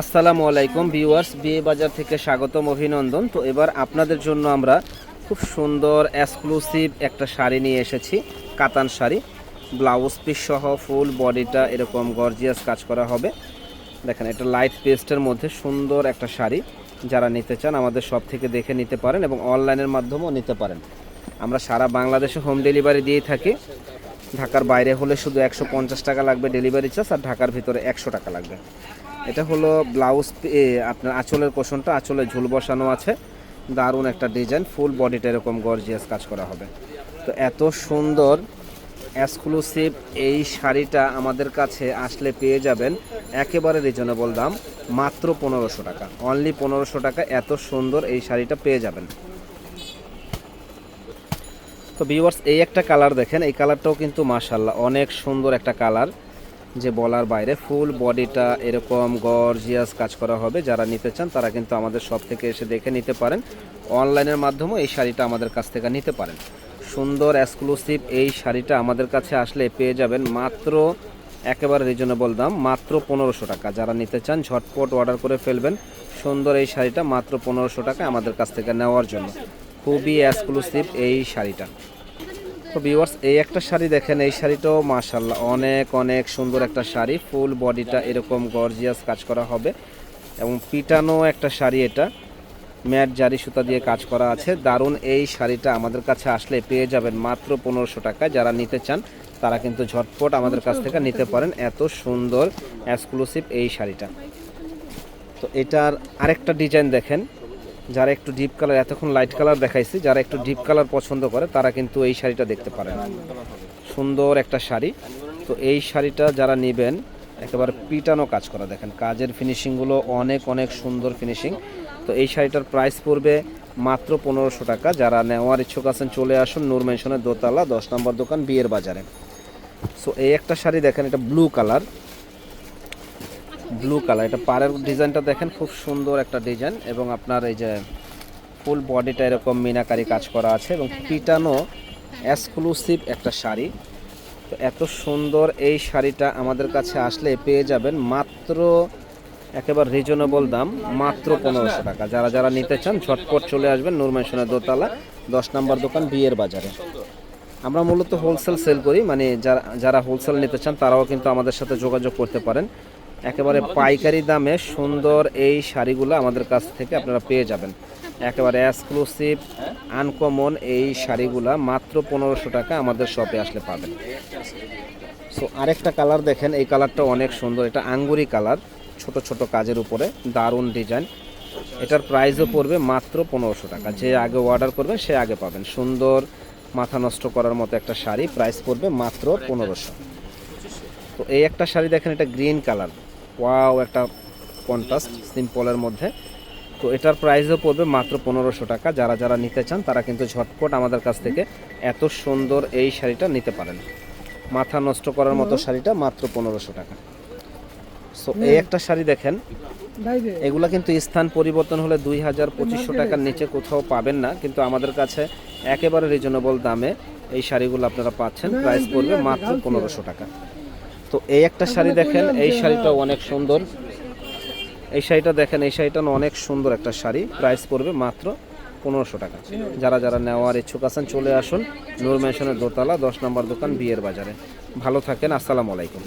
আসসালামু আলাইকুম ভিউয়ার্স, বিয়ে বাজার থেকে স্বাগতম, অভিনন্দন। তো এবার আপনাদের জন্য আমরা খুব সুন্দর এক্সক্লুসিভ একটা শাড়ি নিয়ে এসেছি, কাতান শাড়ি। ব্লাউজ পিস সহ ফুল বডিটা এরকম গর্জিয়াস কাজ করা হবে। দেখেন, এটা লাইট পেস্টের মধ্যে সুন্দর একটা শাড়ি। যারা নিতে চান, আমাদের সব থেকে দেখে নিতে পারেন এবং অনলাইনের মাধ্যমেও নিতে পারেন। আমরা সারা বাংলাদেশে হোম ডেলিভারি দিয়ে থাকি। ঢাকার বাইরে হলে শুধু একশো পঞ্চাশ টাকা লাগবে ডেলিভারি চার্জ আর ঢাকার ভিতরে একশো টাকা লাগবে। এটা হলো ব্লাউজ আপনার আঁচলের কোষণটা আঁচলে ঝুল বসানো আছে। দারুণ একটা ডিজাইন ফুল বডিটা এরকম গর্জিয়াস কাজ করা হবে। তো এত সুন্দর এক্সক্লুসিভ এই শাড়িটা আমাদের কাছে আসলে পেয়ে যাবেন একেবারে রিজনেবল দাম, মাত্র পনেরোশো টাকা। অনলি পনেরোশো টাকা, এত সুন্দর এই শাড়িটা পেয়ে যাবেন। তো ভিউয়ার্স এই একটা কালার দেখেন, এই কালারটাও কিন্তু মাশাল্লাহ অনেক সুন্দর একটা কালার যে বলার বাইরে ফুল বডিটা এরকম গর্জিয়াস কাজ করা হবে, যারা নিতে চান তারা কিন্তু আমাদের সব থেকে এসে দেখে নিতে পারেন। অনলাইনের মাধ্যমেও এই শাড়িটা আমাদের কাছ থেকে নিতে পারেন। সুন্দর এক্সক্লুসিভ এই শাড়িটা আমাদের কাছে আসলে পেয়ে যাবেন মাত্র একেবারে রিজনেবল দাম, মাত্র পনেরোশো টাকা। যারা নিতে চান, ঝটপট অর্ডার করে ফেলবেন। সুন্দর এই শাড়িটা মাত্র পনেরোশো টাকা আমাদের কাছ থেকে নেওয়ার জন্য। খুবই এক্সক্লুসিভ এই শাড়িটা। তো ভিউয়ার্স এই একটা শাড়ি দেখেন, এই শাড়িটাও মাশাল্লাহ অনেক অনেক সুন্দর একটা শাড়ি। ফুল বডিটা এরকম গর্জিয়াস কাজ করা হবে। এবং পিটানো একটা শাড়ি এটা। ম্যাট জারি সুতা দিয়ে কাজ করা আছে। দারুণ এই শাড়িটা আমাদের কাছে আসলে পেয়ে যাবেন মাত্র পনেরোশো টাকা যারা নিতে চান, তারা কিন্তু ঝটপট আমাদের কাছ থেকে নিতে পারেন। এত সুন্দর এক্সক্লুসিভ এই শাড়িটা। তো এটার আরেকটা ডিজাইন দেখেন। যারা একটু ডিপ কালার এতক্ষণ লাইট কালার দেখাইছি, যারা একটু ডিপ কালার পছন্দ করে, তারা কিন্তু এই শাড়িটা দেখতে পারেন। সুন্দর একটা শাড়ি। তো এই শাড়িটা যারা নেবেন, একেবারে পিটানো কাজ করা, দেখেন, কাজের ফিনিশিংগুলো অনেক অনেক সুন্দর ফিনিশিং তো এই শাড়িটার প্রাইস পড়বে মাত্র পনেরোশো টাকা। যারা নেওয়ার ইচ্ছুক আছেন, চলে আসুন নূর মেনশনের দোতলা, দশ নম্বর দোকান, বিয়ের বাজারে। সো এই একটা শাড়ি দেখেন, এটা ব্লু কালার ব্লু কালার এটা পাড়ের ডিজাইনটা দেখেন, খুব সুন্দর একটা ডিজাইন এবং আপনার এই যে ফুল বডিটা এরকম মিনাকারি কাজ করা আছে এবং পিটানো এক্সক্লুসিভ একটা শাড়ি। তো এত সুন্দর এই শাড়িটা আমাদের কাছে আসলে পেয়ে যাবেন মাত্র একেবারে রিজনেবল দাম, মাত্র পনেরোশো টাকা। যারা যারা নিতে চান, ঝটপট চলে আসবেন নুরমেশনের দোতলা, দশ নম্বর দোকান বিয়ের বাজারে। আমরা মূলত হোলসেল সেল করি মানে যারা যারা হোলসেল নিতে চান, তারাও কিন্তু আমাদের সাথে যোগাযোগ করতে পারেন। একেবারে পাইকারি দামে সুন্দর এই শাড়িগুলো আমাদের কাছ থেকে আপনারা পেয়ে যাবেন। একেবারে এক্সক্লুসিভ আনকমন এই শাড়িগুলা মাত্র পনেরোশো টাকা আমাদের শপে আসলে পাবেন। সো আরেকটা কালার দেখেন, এই কালারটা অনেক সুন্দর। এটা আঙ্গুরি কালার ছোট ছোট কাজের উপরে, দারুণ ডিজাইন এটার প্রাইসও পড়বে মাত্র পনেরোশো টাকা। যে আগে অর্ডার করবেন সে আগে পাবেন। সুন্দর, মাথা নষ্ট করার মতো একটা শাড়ি প্রাইস পড়বে মাত্র পনেরোশো। তো এই একটা শাড়ি দেখেন, এটা গ্রিন কালার ওয়াও একটা কন্ট্রাস্ট সিম্পলের মধ্যে। তো এটার প্রাইসও পড়বে মাত্র পনেরোশো টাকা। যারা যারা নিতে চান তারা কিন্তু ঝটপট আমাদের কাছ থেকে এত সুন্দর এই শাড়িটা নিতে পারেন। মাথা নষ্ট করার মতো শাড়িটা মাত্র পনেরোশো টাকা। সো এই একটা শাড়ি দেখেন। এগুলো কিন্তু স্থান পরিবর্তন হলে দুই হাজার পঁচিশশো টাকার নিচে কোথাও পাবেন না। কিন্তু আমাদের কাছে একেবারে রিজনেবল দামে এই শাড়িগুলো আপনারা পাচ্ছেন। প্রাইস পড়বে মাত্র পনেরোশো টাকা। তো এই একটা শাড়ি দেখেন এই শাড়িটা অনেক সুন্দর। এই শাড়িটা দেখেন এই শাড়িটা অনেক সুন্দর একটা শাড়ি। প্রাইস পড়বে মাত্র পনেরোশো টাকা। যারা যারা নেওয়ার ইচ্ছুক আছেন চলে আসুন নূর মেশনের দোতলা দশ নম্বর দোকান বিয়ের বাজারে। ভালো থাকেন আসসালামু আলাইকুম।